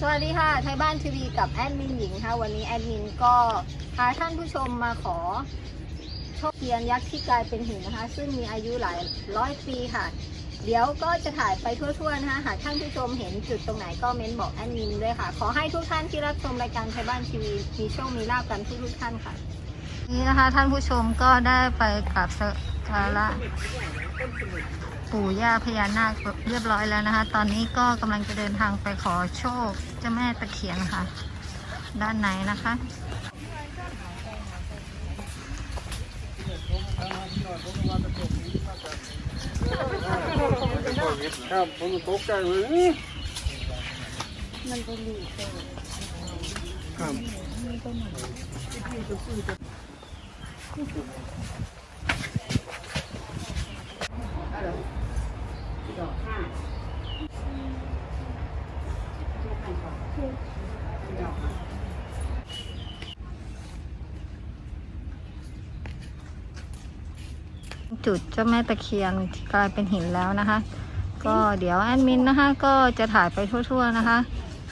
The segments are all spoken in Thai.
สวัสดีค่ะ ไทยบ้านทีวีกับแอดมินหญิงค่ะ วันนี้แอดมินก็พาท่านผู้ชมมาขอโชคเทียนยักษ์ที่กลายเป็นหินนะคะ ซึ่งมีอายุหลายร้อยปีค่ะ เดี๋ยวก็จะถ่ายไปทั่วๆนะคะหากท่านผู้ชมเห็นจุดตรงไหนก็เม้นบอกแอดมินด้วยค่ะ ขอให้ทุกท่านที่รับชมรายการไทยบ้านทีวีมีโชค มีลาบกันทุกๆท่านค่ะ นี่นะคะท่านผู้ชมก็ได้ไปกราบสักการะ ปู่ย่าพญานาคเรียบร้อยแล้วนะคะ ตอนนี้ก็กำลังจะเดินทางไปขอโชคเจ้าแม่ตะเคียนค่ะ ด้านในนะคะครับผมตกใจเลยมันจะหลีกครับ จุดเจ้าแม่ตะเคียนกลายเป็นหินแล้วนะคะ ก็เดี๋ยวแอดมินนะคะก็จะถ่ายไปทั่ว ๆนะคะ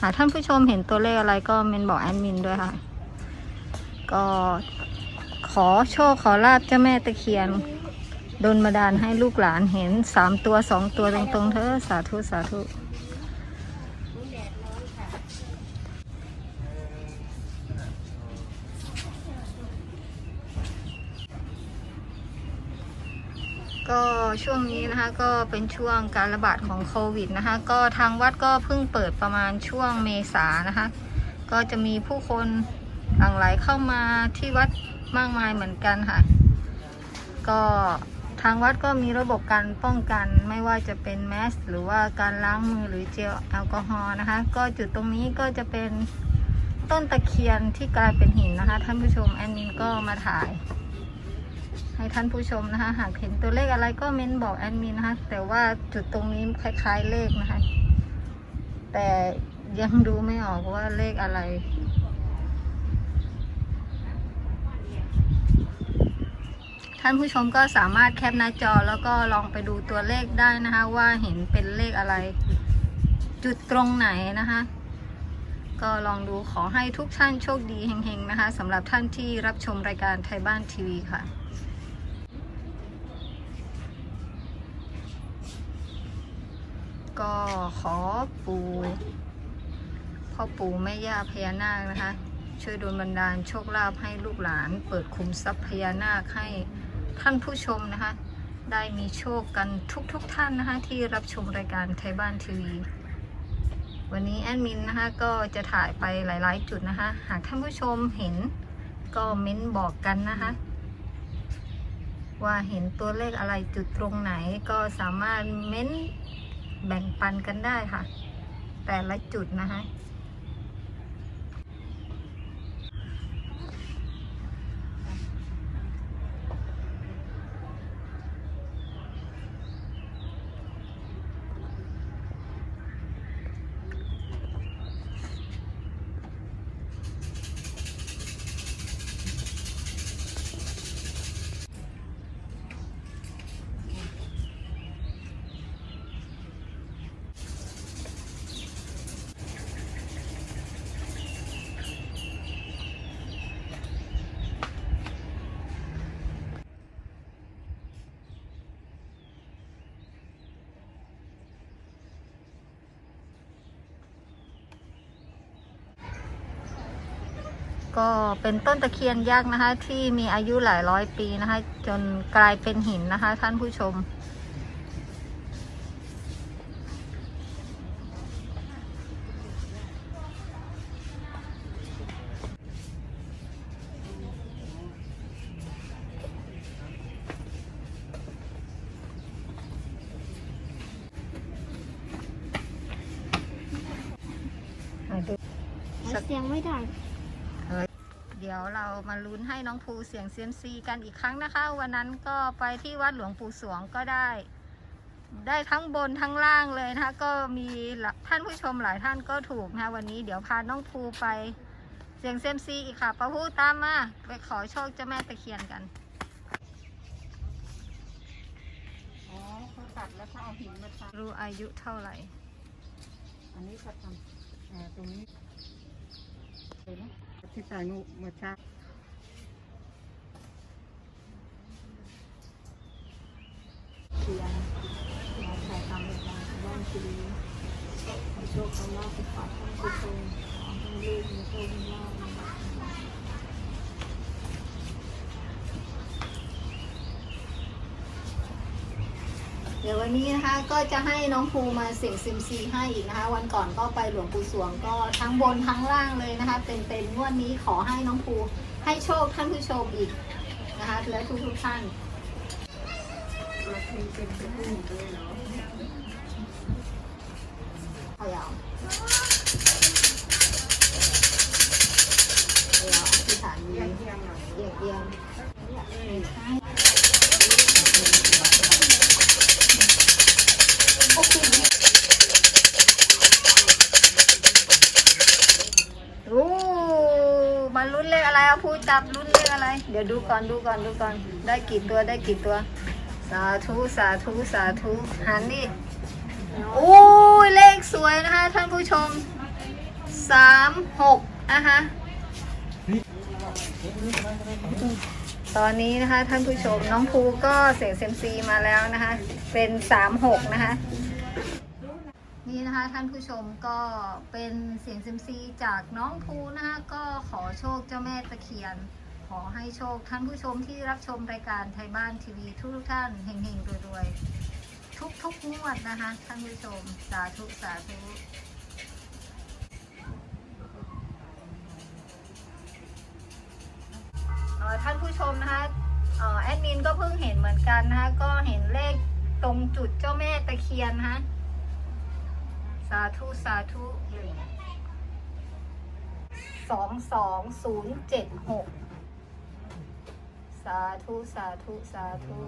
หากท่านผู้ชมเห็นตัวเลขอะไรก็เมนบอกแอดมินด้วยค่ะ ก็ขอโชคขอลาบเจ้าแม่ตะเคียน โดนมาดานให้ลูกหลานเห็นสามตัวสองตัวตรงๆเถอสาธุสาธุก็ช่วงนี้นะคะก็เป็นช่วงการระบาดของโควิดนะคะก็ทางวัดก็เพิ่งเปิดประมาณช่วงเมษานะคะก็จะมีผู้คนหลั่งไหลเข้ามาที่วัดมากมายเหมือนกันค่ะ ก็ ทางวัดก็มีระบบการป้องกันไม่ว่าจะเป็นแมสหรือว่าการล้างมือหรือเจลแอลกอฮอล์นะคะ ก็จุดตรงนี้ก็จะเป็นต้นตะเคียนที่กลายเป็นหินนะคะ ท่านผู้ชมแอนนินก็มาถ่าย ให้ท่านผู้ชมนะคะ หากเห็นตัวเลขอะไรก็เม้นบอกแอดมินนะคะ แต่ว่าจุดตรงนี้คล้าย ๆเลขนะคะ แต่ยังดูไม่ออกว่าเลขอะไร ท่านผู้ชมก็สามารถแคปหน้าจอแล้วก็ลองไปดูตัวเลขได้นะคะ ว่าเห็นเป็นเลขอะไร จุดตรงไหนนะคะ ก็ลองดูขอให้ทุกท่านโชคดีเฮงๆนะคะสำหรับท่านที่รับชมรายการไทยบ้านทีวีค่ะก็ขอปู่พ่อปู่แม่ย่าพญานาคนะคะ ช่วยดลบันดาลโชคลาภให้ลูกหลาน เปิดคุมทรัพย์พญานาคให้ ท่านผู้ชมนะคะ ได้มีโชคกันทุกๆทท่านนะคะ ที่รับชมรายการไทยบ้านทีวีวันนี้แอดมินนะคะก็จะถ่ายไปหลายๆ จุดนะคะ หากท่านผู้ชมเห็นก็เม้นบอกกันนะคะ ว่าเห็นตัวเลขอะไรจุดตรงไหนก็สามารถเม้นแบ่งปันกันได้ค่ะ แต่ละจุดนะคะ ก็เป็นต้นตะเคียนยักษ์นะคะ ที่มีอายุหลายร้อยปีนะคะ จนกลายเป็นหินนะคะ ท่านผู้ชมสักเสียงไม่ได้ เดี๋ยวเรามาลุ้นให้น้องภูเสียงเซียมซีกันอีกครั้งนะคะ วันนั้นก็ไปที่วัดหลวงปู่สวงก็ได้ ได้ทั้งบนทั้งล่างเลยนะคะ ก็มีท่านผู้ชมหลายท่านก็ถูกนะคะวันนี้เดี๋ยวพาน้องภูไปเสียงเซียมซีอีกค่ะประพูตามมาไปขอโชคเจ้าแม่ตะเคียนกันอ๋อเขาตัดแล้วเขาเอาหินมาทรู้อายุเท่าไหร่ำอันนี้เขาทำอ่าตรงนี้เลยนะ ที่ส่งอเมื่อเช้าเสียงมาใส่ตามแบบนั้นบ้านชีวิตขอโชคขอลาภสุขภาพทั้งสุขภาพทั้งลูกมีโชคมีลาบ ดี๋ยววันนี้นะคะก็จะให้น้องภูมาเสี่ยงซิมซีให้อีกนะคะ วันก่อนก็ไปหลวงปู่สวงก็ทั้งบนทั้งล่างเลยนะคะเต็มๆงวดนี้ขอให้น้องภูให้โชคท่านผู้ชมอีกนะคะและทุกทุกๆท่านเราเคยาะเอายาวเอายาวอธิษฐานดีเที่ยงเที่ยงหน่อยเอียงเอียง อะไรเอาพูดจับลุ้นเลขอะไร เดี๋ยวดูก่อนดูก่อนดูก่อน ได้กี่ตัวได้กี่ตัว สาธุสาธุสาธุหันดิโอ้ยเลขสวยนะคะท่านผู้ชมสามหกนะคะตอนนี้นะคะท่านผู้ชมน้องภูก็เสียงเซมซีมาแล้วนะคะ เป็นสามหกนะคะ นี่นะคะท่านผู้ชมก็เป็นเสียงซยมซีจากน้องภูนะคะก็ขอโชคเจ้าแม่ตะเคียน ขอให้โชคท่านผู้ชมที่รับชมรายการไทยบ้านทีวีทุกท่านเฮงๆรวยๆทุกๆงวดนะคะท่านผู้ชมสาธุสาธุท่านผู้ชมนะคะแอดมินก็เพิ่งเห็นเหมือนกันนะคะก็เห็นเลขตรงจุดเจ้าแม่ตะเคียนนะคะาธุสาธุสองสองศูนย์เจ็ดหกสาธุ สาธุ สาธุ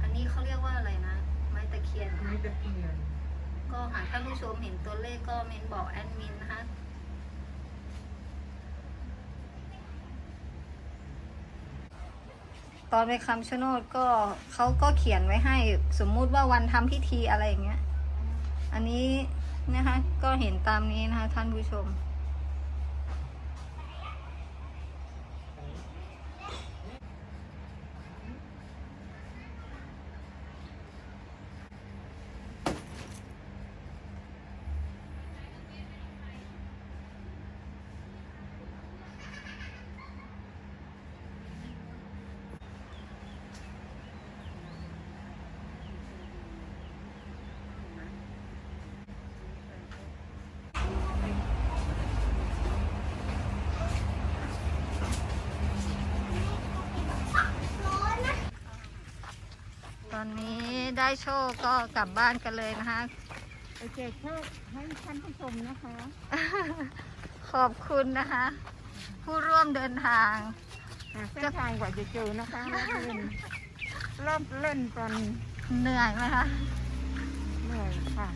อันนี้เขาเรียกว่าอะไรนะ ไม้ตะเคียน ไม้ตะเคียน ก็หากท่านผู้ชมเห็นตัวเลขก็เมนบอกแอดมินนะคะ ตอนไปคำชะโนดก็เขาก็เขียนไว้ให้ สมมุติว่าวันทำพิธีอะไรอย่างเงี้ย อันนี้นะคะก็เห็นตามนี้นะคะท่านผู้ชม ต อนนี้ได้โชคก็กลับบ้านกันเลยนะคะ ไปแจกโชคให้ท่านผู้ชมนะคะ ขอบคุณนะคะ ผู้ร่วมเดินทาง หาเส้นทางกว่าจะเจอนะคะรอบเล่นรอบเล่นตอนเหนื่อยไหมคะ เหนื่อยค่ะ